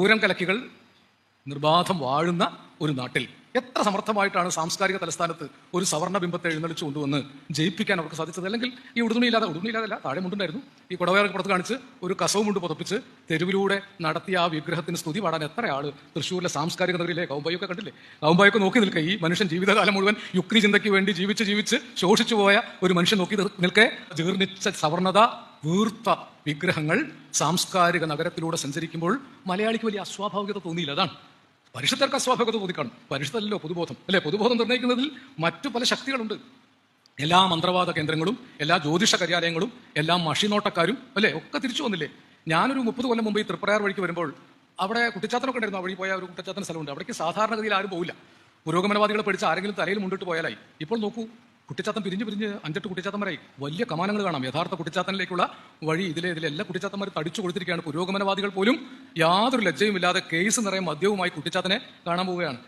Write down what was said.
ഊരം കലക്കികൾ നിർബാധം വാഴുന്ന ഒരു നാട്ടിൽ. എത്ര സമർത്ഥമായിട്ടാണ് സാംസ്കാരിക തലസ്ഥാനത്ത് ഒരു സവർണ ബിംബത്തെ എഴുന്നള്ളിച്ചു കൊണ്ടുവന്ന് ജയിപ്പിക്കാൻ അവർക്ക് സാധിച്ചത്? അല്ലെങ്കിൽ ഈ ഉടുതുണിയില്ലാതെ ഉടുതുണിയില്ലാതല്ല താഴെ മുണ്ടുണ്ടായിരുന്നു ഈ കുടവയർക്ക് പുറത്ത് കാണിച്ച് ഒരു കസവും കൊണ്ട് പുതപ്പിച്ച് തെരുവിലൂടെ നടത്തിയ ആ വിഗ്രഹത്തിന് സ്തുതി പാടാൻ എത്ര ആൾ തൃശ്ശൂരിലെ സാംസ്കാരിക നഗരിയിലെ കൗമ്പായൊക്കെ കണ്ടില്ലേ? കൗമ്പായൊക്കെ നോക്കി നിൽക്കുക ഈ മനുഷ്യൻ ജീവിതകാലം മുഴുവൻ യുക്തി ചിന്തയ്ക്ക് വേണ്ടി ജീവിച്ച് ജീവിച്ച് ശോഷിച്ചു പോയ ഒരു മനുഷ്യൻ നോക്കി നിൽക്കെ. ജീർണിച്ച സവർണത വീർത്ത വിഗ്രഹങ്ങൾ സാംസ്കാരിക നഗരത്തിലൂടെ സഞ്ചരിക്കുമ്പോൾ മലയാളിക്ക് വലിയ അസ്വാഭാവികത തോന്നിയില്ല. അതാണ്. പരിഷത്തർക്ക് അസ്വാഭാവികത തോന്നിക്കാണും. പരിഷത്തല്ലോ പൊതുബോധം. അല്ലെ? പൊതുബോധം നിർണയിക്കുന്നതിൽ മറ്റു പല ശക്തികളുണ്ട്. എല്ലാ മന്ത്രവാദ കേന്ദ്രങ്ങളും എല്ലാ ജ്യോതിഷ കാര്യാലയങ്ങളും എല്ലാ മഷിനോട്ടക്കാരും അല്ലേ? ഒക്കെ തിരിച്ചു വന്നില്ലേ? ഞാനൊരു മുപ്പത് കൊല്ലം മുമ്പ് ഈ തൃപ്രയാർ വഴിക്ക് വരുമ്പോൾ അവിടെ കുട്ടിച്ചാത്തനൊക്കെ ഉണ്ടായിരുന്നു. ആ വഴി പോയ ഒരു കുട്ടിച്ചാത്തൻ സ്ഥലമുണ്ട്. അവിടേക്ക് സാധാരണഗതിയിൽ ആരും പോകില്ല പുരോഗമനവാദികളെ പഠിച്ച് ആരെങ്കിലും തലയിൽ മുണ്ടിട്ട് പോയാലായി. ഇപ്പോൾ നോക്കൂ കുട്ടിച്ചാത്തൻ പിരിഞ്ഞ് പിരിഞ്ഞ് അഞ്ചെട്ട് കുട്ടിച്ചാത്തന്മാരായി. വലിയ കമാനങ്ങൾ കാണാം. യഥാർത്ഥ കുട്ടിച്ചാത്തനിലേക്കുള്ള വഴി ഇതിലെ ഇതിലെ എല്ലാ കുട്ടിച്ചാത്തന്മാർ തടിച്ചു കൊടുത്തിരിക്കുകയാണ് പുരോഗമനവാദികൾ പോലും യാതൊരു ലജ്ജയും ഇല്ലാതെ കേസ് നിറയെ മദ്യവുമായി കുട്ടിച്ചാത്തനെ കാണാൻ പോവുകയാണ്.